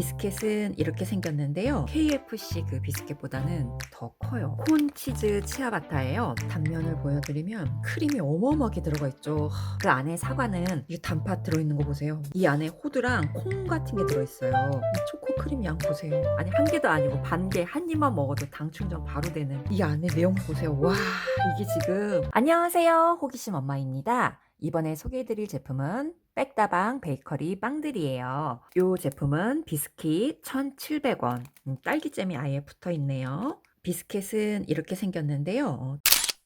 비스켓은 이렇게 생겼는데요. KFC 그 비스켓보다는 더 커요. 콘 치즈 치아바타예요. 단면을 보여드리면 크림이 어마어마하게 들어가 있죠. 하, 그 안에 사과는 이 단팥 들어있는 거 보세요. 이 안에 호두랑 콩 같은 게 들어있어요. 이 초코 크림 양 보세요. 아니 한 개도 아니고 반 개 한 입만 먹어도 당 충전 바로 되는 이 안에 내용 보세요. 와 이게 지금 안녕하세요 호기심 엄마입니다. 이번에 소개해드릴 제품은 백다방 베이커리 빵들이에요. 이 제품은 비스킷 1,700원. 음, 딸기잼이 아예 붙어 있네요. 비스켓은 이렇게 생겼는데요. 어,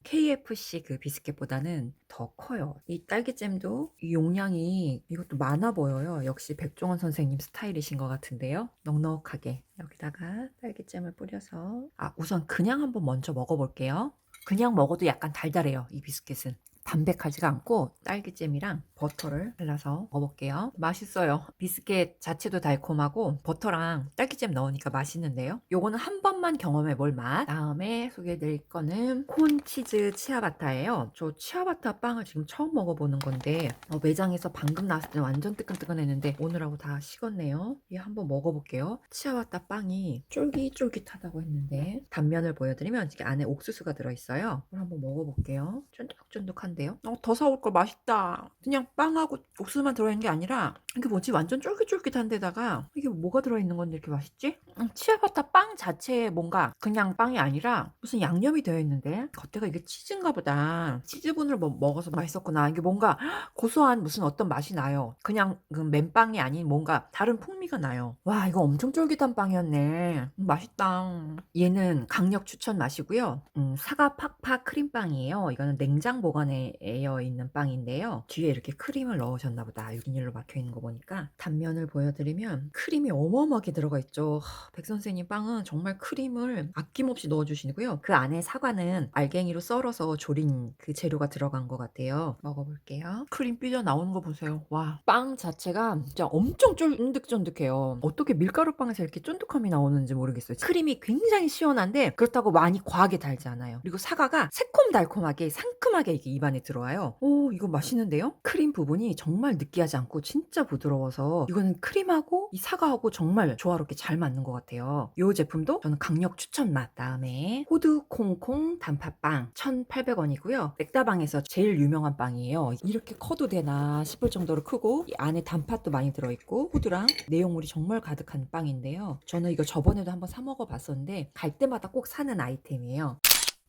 KFC 그 비스켓보다는 더 커요. 이 딸기잼도 이 용량이 이것도 많아 보여요. 역시 백종원 선생님 스타일이신 것 같은데요. 넉넉하게 여기다가 딸기잼을 뿌려서 아 우선 그냥 한번 먼저 먹어볼게요. 그냥 먹어도 약간 달달해요. 이 비스켓은. 담백하지가 않고 딸기잼이랑 버터를 발라서 먹어볼게요. 맛있어요. 비스켓 자체도 달콤하고 버터랑 딸기잼 넣으니까 맛있는데요. 요거는 한 번만 경험해 볼 맛. 다음에 소개해드릴 거는 콘치즈 치아바타예요. 저 치아바타 빵을 지금 처음 먹어보는 건데 어, 매장에서 방금 나왔을 때 완전 뜨끈뜨끈했는데 오늘하고 다 식었네요. 이 한번 먹어볼게요. 치아바타 빵이 쫄깃쫄깃하다고 했는데 단면을 보여드리면 이게 안에 옥수수가 들어있어요. 한번 먹어볼게요. 쫀득쫀득한데 요. 어, 더 사올 걸 맛있다. 그냥 빵하고 옥수수만 들어있는 게 아니라 이게 뭐지? 완전 쫄깃쫄깃한 데다가 이게 뭐가 들어있는 건데 이렇게 맛있지? 음, 치아바타 빵 자체에 뭔가 그냥 빵이 아니라 무슨 양념이 되어 있는데 겉에가 이게 치즈인가 보다. 치즈분을 뭐 먹어서 맛있었구나. 이게 뭔가 고소한 무슨 어떤 맛이 나요. 그냥 그 맨빵이 아닌 뭔가 다른 풍미가 나요. 와 이거 엄청 쫄깃한 빵이었네. 음, 맛있다. 얘는 강력 추천 맛이고요. 음, 사과 팍팍 크림빵이에요. 이거는 냉장 보관에 에어 있는 빵인데요. 뒤에 이렇게 크림을 넣으셨나 보다. 비닐로 막혀 있는 거 보니까 단면을 보여드리면 크림이 어마어마하게 들어가 있죠. 하, 백 선생님 빵은 정말 크림을 아낌없이 넣어주시고요. 그 안에 사과는 알갱이로 썰어서 조린 그 재료가 들어간 것 같아요. 먹어볼게요. 크림 삐져 나오는 거 보세요. 와, 빵 자체가 진짜 엄청 쫀득쫀득해요. 어떻게 밀가루 빵에서 이렇게 쫀득함이 나오는지 모르겠어요. 크림이 굉장히 시원한데 그렇다고 많이 과하게 달지 않아요. 그리고 사과가 새콤달콤하게 상큼하게 이게 입안에 들어와요. 오, 이거 맛있는데요? 크림 부분이 정말 느끼하지 않고 진짜 부드러워서 이거는 크림하고 이 사과하고 정말 조화롭게 잘 맞는 것 같아요. 이 제품도 저는 강력 추천 맛. 다음에 호두 콩콩 단팥빵 1,800원이고요. 백다방에서 제일 유명한 빵이에요. 이렇게 커도 되나 싶을 정도로 크고 이 안에 단팥도 많이 들어있고 호두랑 내용물이 정말 가득한 빵인데요. 저는 이거 저번에도 한번 사 먹어봤었는데 갈 때마다 꼭 사는 아이템이에요.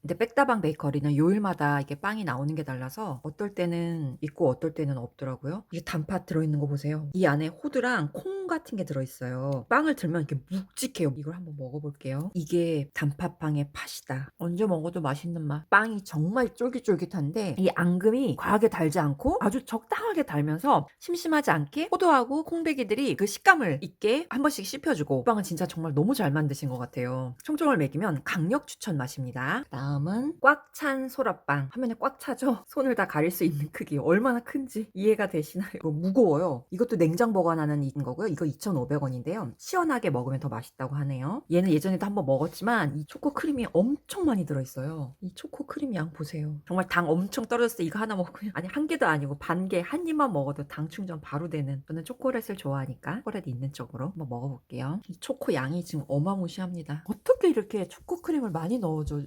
근데 백다방 베이커리는 요일마다 이게 빵이 나오는 게 달라서 어떨 때는 있고 어떨 때는 없더라고요. 이게 단팥 들어있는 거 보세요. 이 안에 호두랑 콩 같은 게 들어있어요. 빵을 들면 이렇게 묵직해요. 이걸 한번 먹어볼게요. 이게 단팥빵의 팥이다. 언제 먹어도 맛있는 맛. 빵이 정말 쫄깃쫄깃한데 이 앙금이 과하게 달지 않고 아주 적당하게 달면서 심심하지 않게 호두하고 콩배기들이 그 식감을 있게 한 번씩 씹혀주고 빵은 진짜 정말 너무 잘 만드신 것 같아요. 총점을 매기면 강력 추천 맛입니다. 다음 은 꽉 찬 소라빵. 화면에 꽉 차죠? 손을 다 가릴 수 있는 크기. 얼마나 큰지 이해가 되시나요? 이거 무거워요. 이것도 냉장 보관하는 인 거고요. 이거 2,500원인데요. 시원하게 먹으면 더 맛있다고 하네요. 얘는 예전에도 한번 먹었지만 이 초코 크림이 엄청 많이 들어있어요. 이 초코 크림 양 보세요. 정말 당 엄청 떨어졌을 때 이거 하나 먹으면 아니 한 개도 아니고 반 개 한 입만 먹어도 당 충전 바로 되는 저는 초콜릿을 좋아하니까 초콜릿 있는 쪽으로 한번 먹어볼게요. 이 초코 양이 지금 어마무시합니다. 어떻게 이렇게 초코 크림을 많이 넣어줘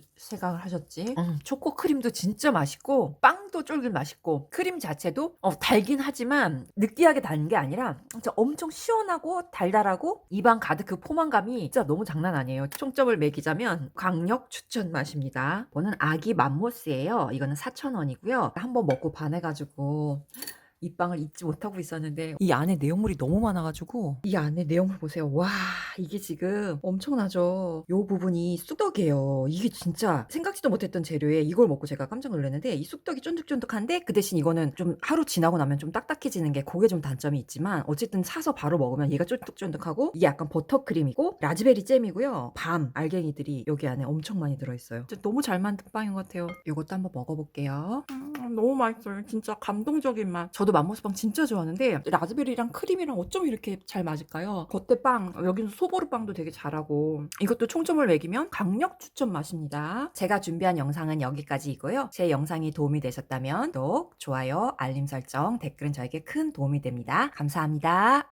생각을 하셨지? 음, 초코 크림도 진짜 맛있고 빵도 쫄깃 맛있고 크림 자체도 어, 달긴 하지만 느끼하게 단 게 아니라 진짜 엄청 시원하고 달달하고 입안 가득 그 포만감이 진짜 너무 장난 아니에요. 총점을 매기자면 강력 추천 맛입니다. 이거는 아기 맘모스예요. 이거는 4,000원이고요. 한번 먹고 반해가지고 이 빵을 잊지 못하고 있었는데 이 안에 내용물이 너무 많아가지고 이 안에 내용물 보세요. 와 이게 지금 엄청나죠. 요 부분이 쑥떡이에요. 이게 진짜 생각지도 못했던 재료에 이걸 먹고 제가 깜짝 놀랐는데 이 쑥떡이 쫀득쫀득한데 그 대신 이거는 좀 하루 지나고 나면 좀 딱딱해지는 게 그게 좀 단점이 있지만 어쨌든 사서 바로 먹으면 얘가 쫀득쫀득하고 이게 약간 버터크림이고 라즈베리 잼이고요. 밤 알갱이들이 여기 안에 엄청 많이 들어있어요. 진짜 너무 잘 만든 빵인 것 같아요. 이것도 한번 먹어볼게요. 음, 너무 맛있어요. 진짜 감동적인 맛. 저도 맘모스빵 진짜 좋아하는데 라즈베리랑 크림이랑 어쩜 이렇게 잘 맞을까요? 겉에 빵 여기는 소보루 빵도 되게 잘하고 이것도 총점을 매기면 강력 추천 맛입니다. 제가 준비한 영상은 여기까지이고요. 제 영상이 도움이 되셨다면 구독, 좋아요, 알림 설정, 댓글은 저에게 큰 도움이 됩니다. 감사합니다.